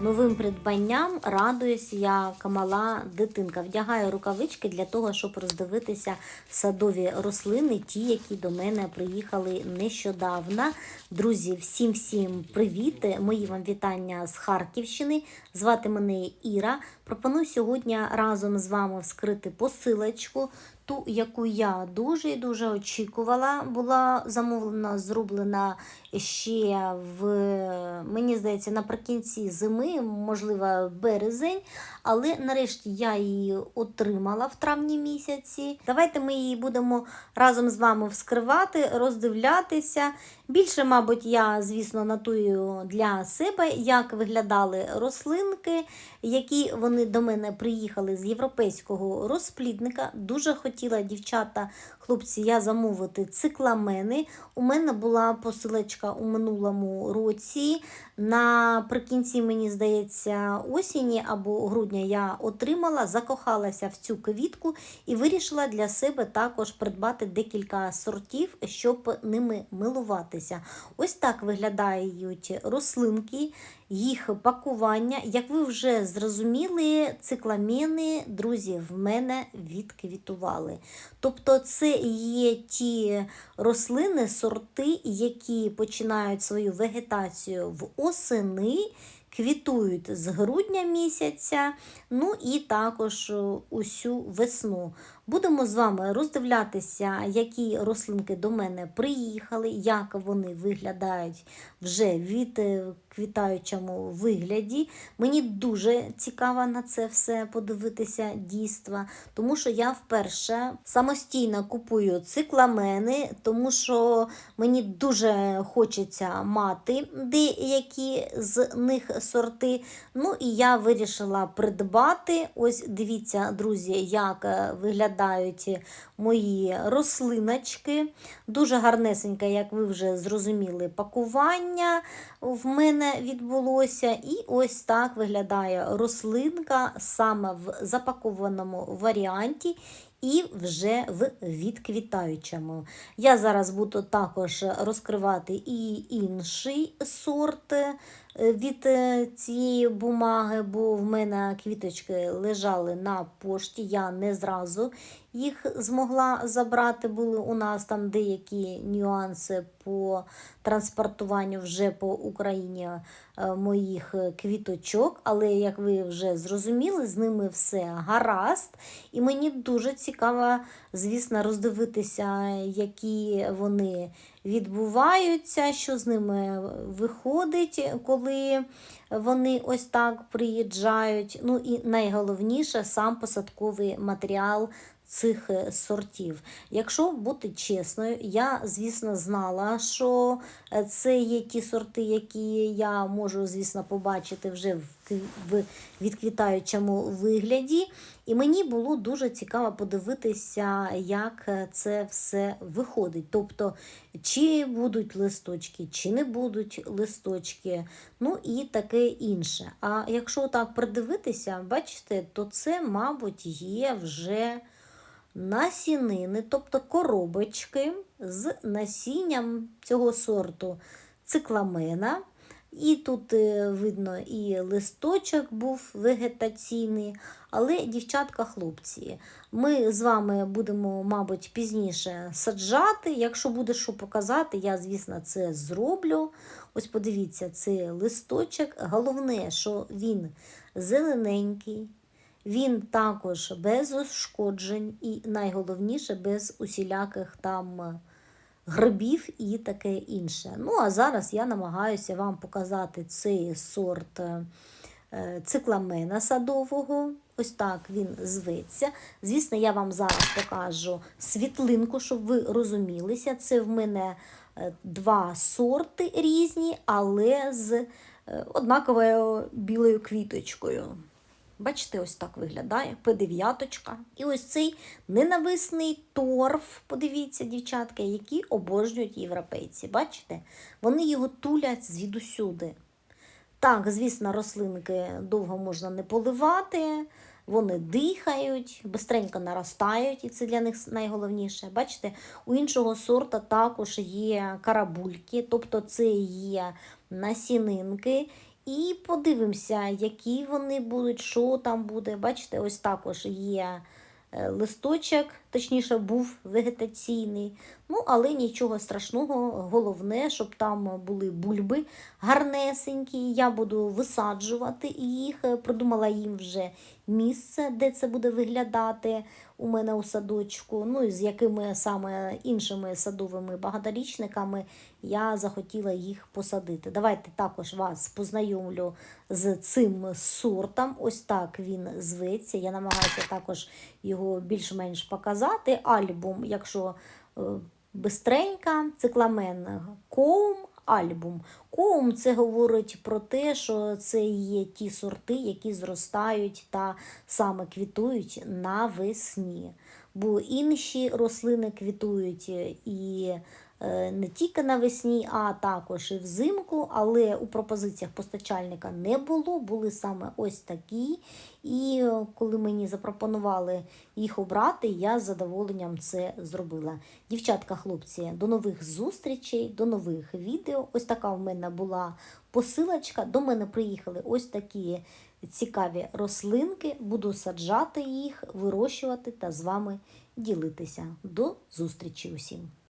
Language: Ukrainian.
Новим придбанням радуюсь я камала дитинка. Вдягаю рукавички для того, щоб роздивитися садові рослини, ті, які до мене приїхали нещодавно. Друзі, всім всім привіт! Мої вам вітання з Харківщини. Звати мене Іра. Пропоную сьогодні разом з вами вскрити посилочку. Ту, яку я дуже і дуже очікувала, була замовлена, зроблена ще в мені здається наприкінці зими, можливо, березень. Але нарешті я її отримала в травні місяці. Давайте ми її будемо разом з вами вскривати, роздивлятися. Більше, мабуть, я, звісно, нотую для себе, як виглядали рослинки, які вони до мене приїхали з європейського розплідника. Дуже хотіла дівчата, хлопці, я замовити цикламени. У мене була посилочка у минулому році. Наприкінці, мені здається, осені або грудня я отримала, закохалася в цю квітку і вирішила для себе також придбати декілька сортів, щоб ними милуватися. Ось так виглядають рослинки, їх пакування. Як ви вже зрозуміли, цикламени, друзі, в мене відквітували. Тобто, це є ті рослини, сорти, які починають свою вегетацію в осени. Квітують з грудня місяця, ну і також усю весну. Будемо з вами роздивлятися, які рослинки до мене приїхали, як вони виглядають вже від квітаючому вигляді. Мені дуже цікаво на це все подивитися дійства, тому що я вперше самостійно купую цикламени, тому що мені дуже хочеться мати деякі з них сорти. Ну і я вирішила придбати. Ось дивіться, друзі, як виглядають мої рослиночки. Дуже гарнесеньке, як ви вже зрозуміли, пакування в мене відбулося. І ось так виглядає рослинка саме в запакованому варіанті. І вже в відквітаючому. Я зараз буду також розкривати і інший сорт від цієї бумаги, бо в мене квіточки лежали на пошті. Я не зразу їх змогла забрати. Були у нас там деякі нюанси по транспортуванню вже по Україні моїх квіточок, але, як ви вже зрозуміли, з ними все гаразд. І мені дуже цікаво, звісно, роздивитися, які вони відбуваються, що з ними виходить, коли вони ось так приїжджають. Ну і найголовніше сам посадковий матеріал. Цих сортів. Якщо бути чесною, я, звісно, знала, що це є ті сорти, які я можу, звісно, побачити вже в відквітаючому вигляді. І мені було дуже цікаво подивитися, як це все виходить. Тобто, чи будуть листочки, чи не будуть листочки, ну і таке інше. А якщо так придивитися, бачите, то це, мабуть, є вже насінини, тобто коробочки з насінням цього сорту цикламена. І тут видно і листочок був вегетаційний, але, дівчатка-хлопці, ми з вами будемо, мабуть, пізніше саджати. Якщо буде що показати, я, звісно, це зроблю. Ось подивіться, це листочок. Головне, що він зелененький, він також без ушкоджень і найголовніше без усіляких там грибів і таке інше. Ну, а зараз я намагаюся вам показати цей сорт цикламена садового. Ось так він зветься. Звісно, я вам зараз покажу світлинку, щоб ви розумілися. Це в мене два сорти різні, але з однаковою білою квіточкою. Бачите, ось так виглядає П9. І ось цей ненависний торф, подивіться, дівчатки, які обожнюють європейці. Бачите? Вони його тулять звідусюди. Так, звісно, рослинки довго можна не поливати, вони дихають, бистренько наростають, і це для них найголовніше. Бачите, у іншого сорта також є карабульки, тобто це є насінинки. І подивимося, які вони будуть, що там буде. Бачите, ось також є е, листочок, точніше, був вегетаційний. Ну, але нічого страшного. Головне, щоб там були бульби гарнесенькі. Я буду висаджувати їх. Придумала їм вже місце, де це буде виглядати у мене у садочку. Ну і з якими саме іншими садовими багаторічниками я захотіла їх посадити. Давайте також вас познайомлю з цим сортом. Ось так він зветься. Я намагаюся також його більш-менш показати. Альбум, якщо е, бистренька, цикламен коум. Альбум. Коум це говорить про те, що це є ті сорти, які зростають та саме квітують навесні. Бо інші рослини квітують і не тільки навесні, а також і взимку. Але у пропозиціях постачальника не було, були саме ось такі. І е, коли мені запропонували їх обрати, я з задоволенням це зробила. Дівчатка, хлопці, до нових зустрічей, до нових відео. Ось така в мене була посилочка. До мене приїхали ось такі цікаві рослинки. Буду саджати їх, вирощувати та з вами ділитися. До зустрічі усім!